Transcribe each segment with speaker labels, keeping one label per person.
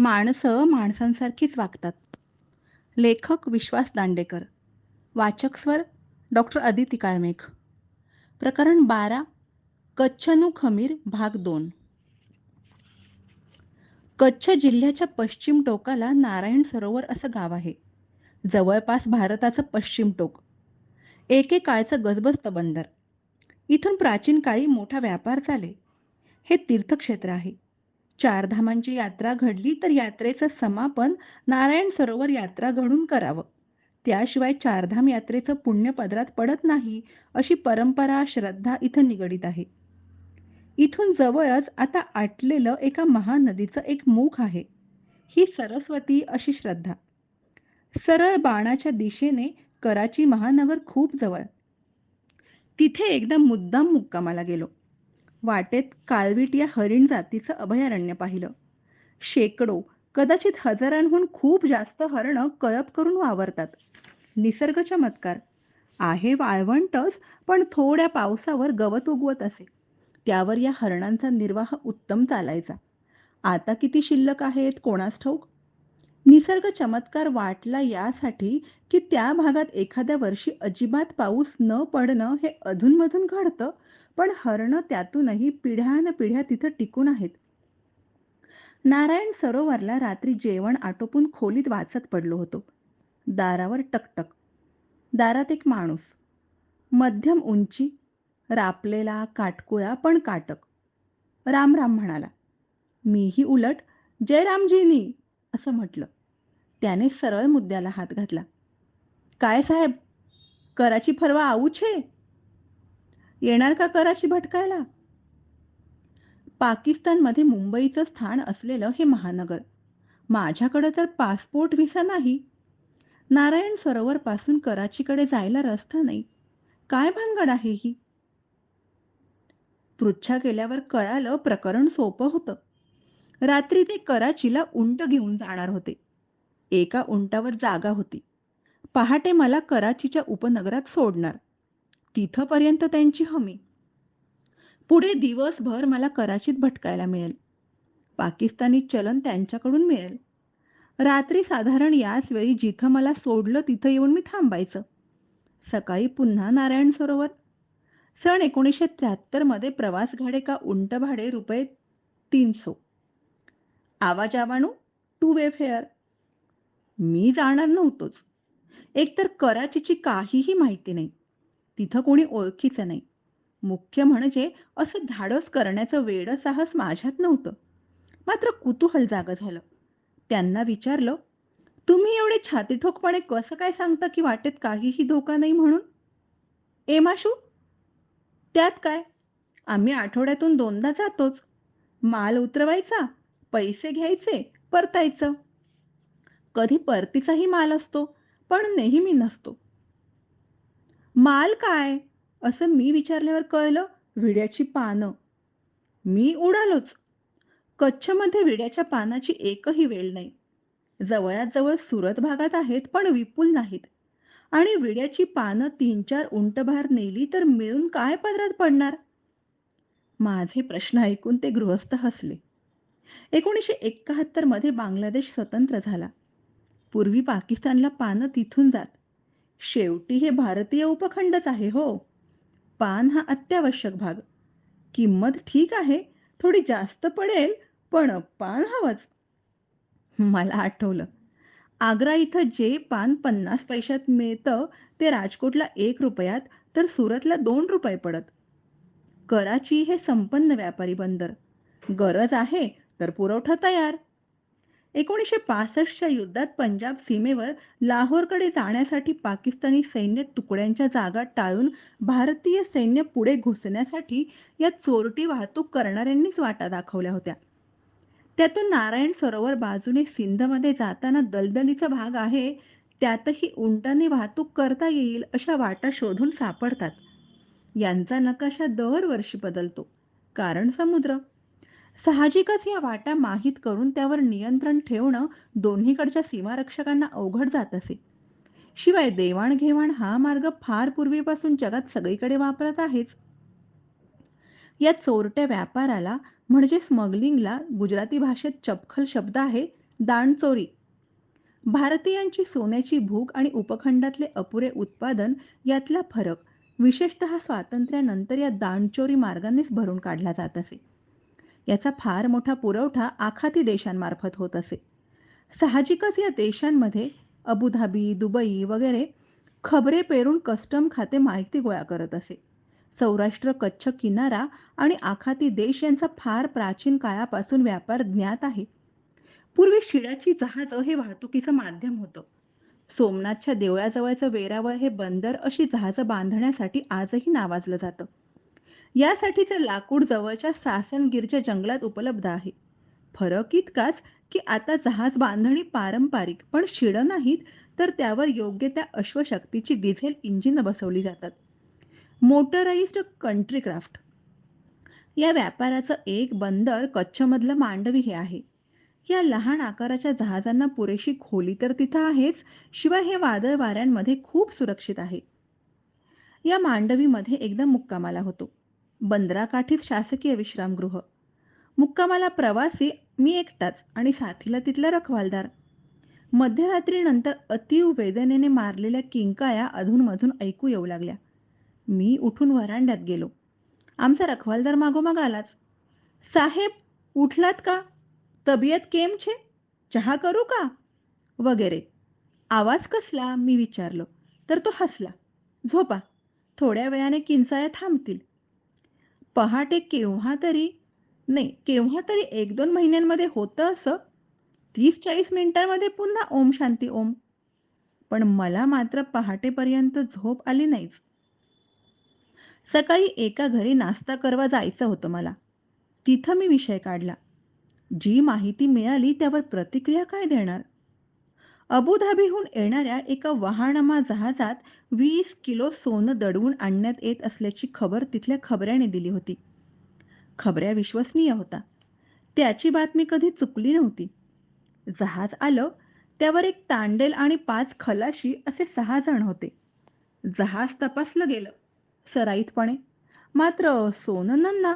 Speaker 1: माणसं माणसांसारखीच वागतात. लेखक विश्वास दांडेकर वाचक स्वर डॉक्टर अदिती काळमेघ प्रकरण बारा कच्छनू खमीर भाग दोन. कच्छ जिल्ह्याच्या पश्चिम टोकाला नारायण सरोवर असं गाव आहे. जवळपास भारताचं पश्चिम टोक. एकेकाळचं गजबस्त बंदर. इथून प्राचीन काळी मोठा व्यापार चाले. हे तीर्थक्षेत्र आहे. चारधामांची यात्रा घडली तर यात्रेचं समापन नारायण सरोवर यात्रा घडून करावं. त्याशिवाय चारधाम यात्रेचं पुण्य पदरात पडत नाही अशी परंपरा श्रद्धा इथं निगडीत आहे. इथून जवळच आता आटलेलं एका महानदीचं एक मुख आहे. ही सरस्वती अशी श्रद्धा. सरळ बाणाच्या दिशेने कराची महानगर खूप जवळ. तिथे एकदा मुद्दाम मुक्कामाला गेलो. वाटेत काळवीट या हरिण जातीचं अभयारण्य पाहिलं. शेकडो कदाचित हजारांहून खूप जास्त हरणं कळप करून वावरतात. निसर्ग चमत्कार आहे वाळवंटच पण थोड्या पावसावर गवत उगवत असे. त्यावर या हरणांचा निर्वाह उत्तम चालायचा. आता किती शिल्लक आहेत कोणास ठाऊक? निसर्ग चमत्कार वाटला यासाठी की त्या भागात एखाद्या वर्षी अजिबात पाऊस न पडणं हे अधूनमधून घडतं पण हरणं त्यातूनही पिढ्यान पिढ्या तिथं टिकून आहेत. नारायण सरोवरला रात्री जेवण आटोपून खोलीत वाचत पडलो होतो. दारावर टकटक. दारात एक माणूस. मध्यम उंची रापलेला काटकुळा पण काटक. राम राम म्हणाला मीही उलट जय रामजीनी असं म्हटलं. त्याने सरळ मुद्द्याला हात घातला काय साहेब कराची फरवा आऊछे येणार का कराची भटकायला? पाकिस्तानमध्ये मुंबईचं स्थान असलेलं हे महानगर. माझ्याकडे तर पासपोर्ट व्हिसा नाही. नारायण सरोवर पासून कराचीकडे जायला रस्ता नाही. काय भानगड आहे ही? पृच्छा केल्यावर कळालं प्रकरण सोपं होतं. रात्री ते कराचीला उंट घेऊन जाणार होते. एका उंटावर जागा होती. पहाटे मला कराचीच्या उपनगरात सोडणार. तिथंपर्यंत त्यांची हमी. पुढे दिवसभर मला कराचीत भटकायला मिळेल. पाकिस्तानी चलन त्यांच्याकडून मिळेल. रात्री साधारण याच वेळी जिथं मला सोडलं तिथं येऊन मी थांबायचं. सकाळी पुन्हा नारायण सरोवर. सन एकोणीसशे त्र्याहत्तरमध्ये प्रवास घाडे का उंट भाडे रुपये तीनसो आवाज आवाणू टू वे फेअर. मी जाणार नव्हतोच. एकतर कराचीची काहीही माहिती नाही. तिथं कोणी ओळखीचं नाही. मुख्य म्हणजे असं धाडस करण्याचं वेड साहस माझ्यात नव्हतं. मात्र कुतूहल जाग झालं. त्यांना विचारलं तुम्ही एवढे छातीठोकपणे कसं काय सांगता की वाटेत काहीही धोका नाही म्हणून? एमाशू त्यात काय? आम्ही आठवड्यातून दोनदा जातोच. माल उतरवायचा पैसे घ्यायचे परतायचं. कधी परतीचाही माल असतो पण नेहमी नसतो. माल काय? असं मी विचारल्यावर कळलं विड्याची पानं. मी उडालोच. कच्छमध्ये विड्याच्या पानाची एकही वेळ नाही. जवळात जवळ सुरत भागात आहेत पण विपुल नाहीत. आणि विड्याची पानं तीन चार उंटभार नेली तर मिळून काय पदरात पडणार? माझे प्रश्न ऐकून ते गृहस्थ हसले. एकोणीसशे एकाहत्तरमध्ये बांगलादेश स्वतंत्र झाला. पूर्वी पाकिस्तानला पानं तिथून जात. शेवटी हे भारतीय उपखंडच आहे हो. पान हा अत्यावश्यक भाग. किंमत ठीक आहे थोडी जास्त पडेल पण पान हवंच. मला आठवलं. आग्रा इथं जे पान पन्नास पैशात मिळतं ते राजकोटला एक रुपयात तर सुरतला दोन रुपये पडत. कराची हे संपन्न व्यापारी बंदर. गरज आहे तर पुरवठा तयार. एकोणीसशे पासष्टच्या युद्धात पंजाब सीमेवर लाहोरकडे जाण्यासाठी पाकिस्तानी सैन्य तुकड्यांच्या जागा टाळून भारतीय सैन्य पुढे घुसण्यासाठी या चोरटी वाहतूक करणाऱ्यांनीच वाटा दाखवल्या होत्या. त्यातून नारायण सरोवर बाजूने सिंधमध्ये जाताना दलदलीचा भाग आहे त्यातही उंटाने वाहतूक करता येईल अशा वाटा शोधून सापडतात. यांचा नकाशा दरवर्षी बदलतो. कारण समुद्र साहजिकच या वाटा माहीत करून त्यावर नियंत्रण ठेवणं दोन्हीकडच्या सीमारक्षकांना अवघड जात असे. शिवाय देवाणघेवाण हा मार्ग फार पूर्वीपासून जगात सगळीकडे वापरत आहेच. या चोरट्या व्यापाराला म्हणजे स्मगलिंगला गुजराती भाषेत चपखल शब्द आहे दाणचोरी भारतीयांची सोन्याची भूक आणि उपखंडातले अपुरे उत्पादन यातला फरक विशेषतः स्वातंत्र्यानंतर या दाणचोरी मार्गानेच भरून काढला जात असे. याचा फार मोठा पुरवठा आखाती देशांमार्फत होत असे. साहजिकच या देशांमध्ये अबुधाबी दुबई वगैरे खबरे पेरून कस्टम खाते माहिती गोळा करत असे. सौराष्ट्र कच्छ किनारा आणि आखाती देश यांचा फार प्राचीन काळापासून व्यापार ज्ञात आहे. पूर्वी शिळ्याची जहाजं हे वाहतुकीचं माध्यम होतं. सोमनाथच्या देवळाजवळचं वेरावळ हे बंदर अशी जहाजं बांधण्यासाठी आजही नावाजलं जातं. यासाठीचं लाकूड जवळच्या सासनगीरच्या जंगलात उपलब्ध आहे. फरक इतकाच की आता जहाज बांधणी पारंपरिक पण शिडं नाहीत तर त्यावर योग्य त्या अश्वशक्तीची डिझेल इंजिन बसवली जातात. Motorised country craft. या व्यापाराचं एक बंदर कच्छमधलं मांडवी हे आहे. या लहान आकाराच्या जहाजांना पुरेशी खोली तर तिथं आहेच शिवाय हे वादळ वाऱ्यांमध्ये खूप सुरक्षित आहे. या मांडवीमध्ये एकदम मुक्कामाला होतो. बंदराकाठीच शासकीय विश्रामगृह. मुक्कामाला प्रवासी मी एकटाच आणि साथीला तिथला रखवालदार. मध्यरात्रीनंतर अतीव वेदनेने मारलेल्या किंकाळ्या अधूनमधून ऐकू येऊ लागल्या. मी उठून वरांड्यात गेलो. आमचा रखवालदार मागोमाग आलाच. साहेब उठलात का? तबियत केम छे? चहा करू का? वगैरे. आवाज कसला? मी विचारलो. तर तो हसला. झोपा. थोड्या वेळाने किंचाया थांबतील. पहाटे केव्हा तरी नाही केव्हा तरी एक दोन महिन्यांमध्ये होतं असं. तीस चाळीस मिनिटांमध्ये पुन्हा ओम शांती ओम. पण मला मात्र पहाटेपर्यंत झोप आली नाहीच. सकाळी एका घरी नाश्ता करवा जायचं होतं मला. तिथं मी विषय काढला. जी माहिती मिळाली त्यावर प्रतिक्रिया काय देणार? अबुधाबीहून येणाऱ्या एका वहाणमा जहाजात वीस किलो सोनं दडवून आणण्यात येत असल्याची खबर तिथल्या खबऱ्याने दिली होती. खबऱ्या विश्वसनीय होता. त्याची बातमी कधी चुकली नव्हती. जहाज आलं त्यावर एक तांडेल आणि पाच खलाशी असे सहा जण होते. जहाज तपासलं गेलं सराईतपणे मात्र सोनं नन्ना.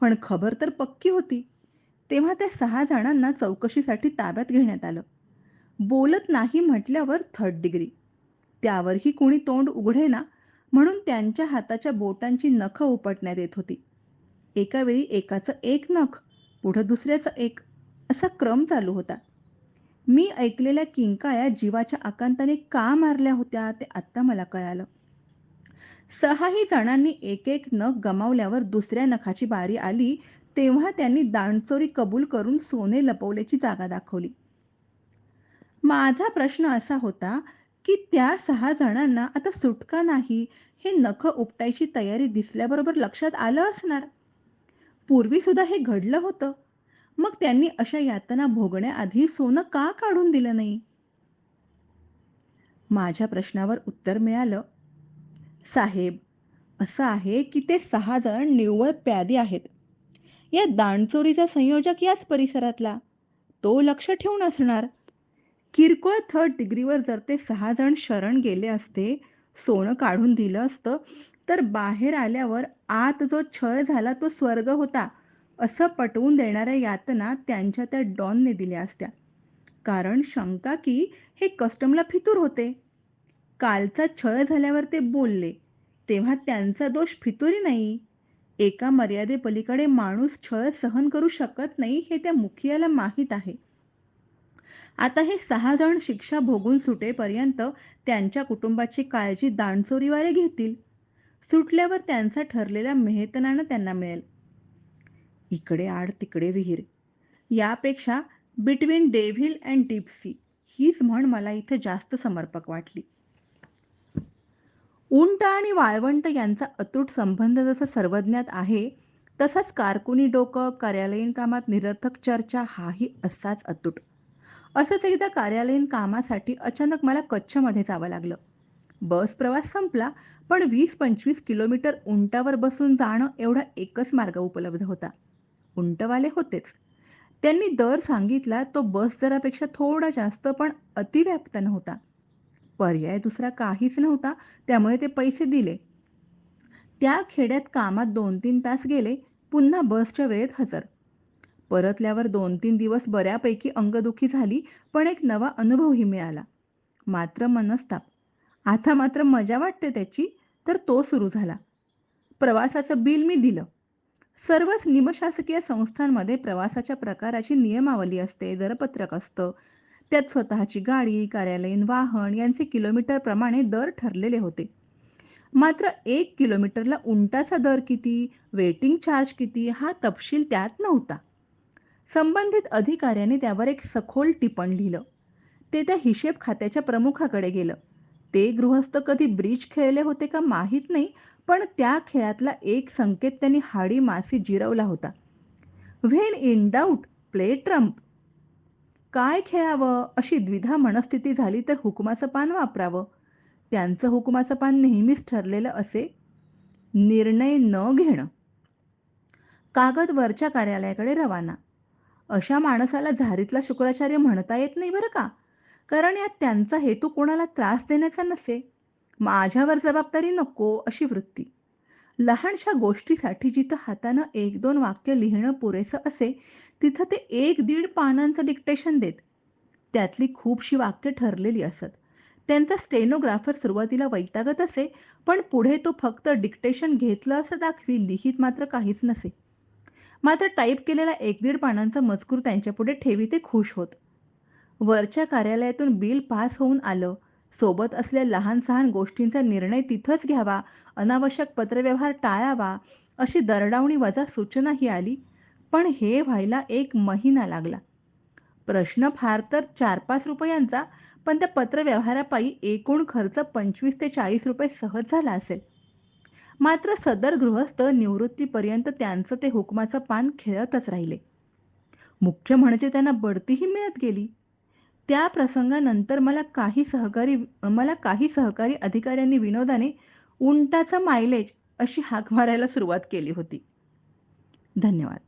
Speaker 1: पण खबर तर पक्की होती. तेव्हा त्या सहा जणांना चौकशीसाठी ताब्यात घेण्यात आलं. बोलत नाही म्हटल्यावर थर्ड डिग्री. त्यावरही कोणी तोंड उघडे ना म्हणून त्यांच्या हाताच्या बोटांची नखं उपटण्यात येत होती. एका वेळी एकाचं एक नख पुढं दुसऱ्याचं एक असा क्रम चालू होता. मी ऐकलेल्या किंकाळ्या जीवाच्या आकांताने का मारल्या होत्या ते आत्ता मला कळालं. सहाही जणांनी एक एक नख गमावल्यावर दुसऱ्या नखाची बारी आली तेव्हा त्यांनी दाणचोरी कबूल करून सोने लपवल्याची जागा दाखवली. माझा प्रश्न असा होता की त्या सहा जणांना आता सुटका नाही हे नख उपटायची तयारी दिसल्याबरोबर लक्षात आलं असणार. पूर्वी सुद्धा हे घडलं होतं. मग त्यांनी अशा यातना भोगण्याआधी सोनं का काढून दिलं नाही? माझ्या प्रश्नावर उत्तर मिळालं. साहेब असं आहे की ते सहा जण निव्वळ प्यादी आहेत. या दाणचोरीचा संयोजक याच परिसरातला. तो लक्ष ठेवून असणार. किरकोळ थर्ड डिग्रीवर जर ते सहा जण शरण गेले असते सोनं काढून दिलं असतं तर बाहेर आल्यावर आत जो छळ झाला तो स्वर्ग होता असं पटवून देणाऱ्या यातना त्यांच्या त्या डॉनने दिल्या असत्या. कारण शंका की हे कस्टमला फितूर होते. कालचा छळ झाल्यावर ते बोलले तेव्हा त्यांचा दोष फितुरी नाही. एका मर्यादेपलीकडे माणूस छळ सहन करू शकत नाही हे त्या मुखियाला माहीत आहे. आता हे सहा जण शिक्षा भोगून सुटेपर्यंत त्यांच्या कुटुंबाची काळजी दाणचोरीवाले घेतील. सुटल्यावर त्यांचा ठरलेला मेहतनानं त्यांना मिळेल. इकडे आड तिकडे विहीर. यापेक्षा बिटवीन डेव्हिल अँड डीप हीच म्हण मला इथे जास्त समर्पक वाटली. उंट आणि वाळवंट यांचा अतूट संबंध जसा सर्वज्ञात आहे तसाच कारकुनी डोकं कार्यालयीन कामात निरर्थक चर्चा हाही असाच अतूट. असंच एकदा कार्यालयीन कामासाठी अचानक मला कच्छमध्ये जावं लागलं. बस प्रवास संपला पण वीस पंचवीस किलोमीटर उंटावर बसून जाणं एवढा एकच मार्ग उपलब्ध होता. उंटवाले होतेच. त्यांनी दर सांगितला तो बस दरापेक्षा थोडा जास्त पण अतिव्याप्त नव्हता. पर्याय दुसरा काहीच नव्हता त्यामुळे ते पैसे दिले. त्या खेड्यात कामात दोन तीन तास गेले पुन्हा बसच्या वेळेत हजर. परतल्यावर दोन तीन दिवस बऱ्यापैकी अंगदुखी झाली पण एक नवा अनुभवही मिळाला. मात्र मनस्ताप. आता मात्र मजा वाटते त्याची तर तो सुरू झाला. प्रवासाचं बिल मी दिलं. सर्वच निमशासकीय संस्थांमध्ये प्रवासाच्या प्रकाराची नियमावली असते दरपत्रक असतं. त्यात स्वतःची गाडी कार्यालयीन वाहन यांचे किलोमीटर प्रमाणे दर ठरलेले होते. मात्र एक किलोमीटरला उंटाचा दर किती वेटिंग चार्ज किती हा तपशील त्यात नव्हता. संबंधित अधिकाऱ्याने त्यावर एक सखोल टिपण लिहिलं. ते त्या हिशेब खात्याच्या प्रमुखाकडे गेलं. ते गृहस्थ कधी ब्रिज खेळले होते का माहीत नाही पण त्या खेळातला एक संकेत त्यांनी हाडी मासी जिरवला होता. When in doubt play trump. काय खेळावं? अशी द्विधा मनस्थिती झाली तर हुकुमाचं पान वापरावं. त्यांचं हुकुमाचं पान नेहमीच ठरलेलं असे. निर्णय न घेणं. कागद वरच्या कार्यालयाकडे रवाना. अशा माणसाला झारीतला शुक्राचार्य म्हणता येत नाही बरं का? कारण यात त्यांचा हेतू कोणाला त्रास देण्याचा नसे. माझ्यावर जबाबदारी नको अशी वृत्ती. लहानशा गोष्टीसाठी जिथं हातानं एक दोन वाक्य लिहिणं पुरेसं असे तिथं ते एक दीड पानांचं डिक्टेशन देत. त्यातली खूपशी वाक्य ठरलेली असत. त्यांचा स्टेनोग्राफर सुरुवातीला वैतागत असे पण पुढे तो फक्त डिक्टेशन घेतलं असं दाखवी लिहित मात्र काहीच नसे. मात्र टाईप केलेला एक दीड पानांचा मजकूर त्यांच्यापुढे ठेवी ते खुश होत. वरच्या कार्यालयातून बिल पास होऊन आलं. सोबत असल्या लहान सहान गोष्टींचा निर्णय तिथंच घ्यावा अनावश्यक पत्रव्यवहार टाळावा अशी दरडावणी वजा सूचनाही आली. पण हे व्हायला एक महिना लागला. प्रश्न फार तर चार पाच रुपयांचा पण त्या पत्रव्यवहारापायी एकूण खर्च पंचवीस ते चाळीस रुपये सहज झाला असेल. मात्र सदर गृहस्थ निवृत्तीपर्यंत त्यांचं ते हुकमाचं पान खेळतच राहिले. मुख्य म्हणजे त्यांना बढतीही मिळत गेली. त्या प्रसंगानंतर मला काही सहकारी मला काही सहकारी अधिकाऱ्यांनी विनोदाने उंटाचा मायलेज अशी हाक मारायला सुरुवात केली होती. धन्यवाद.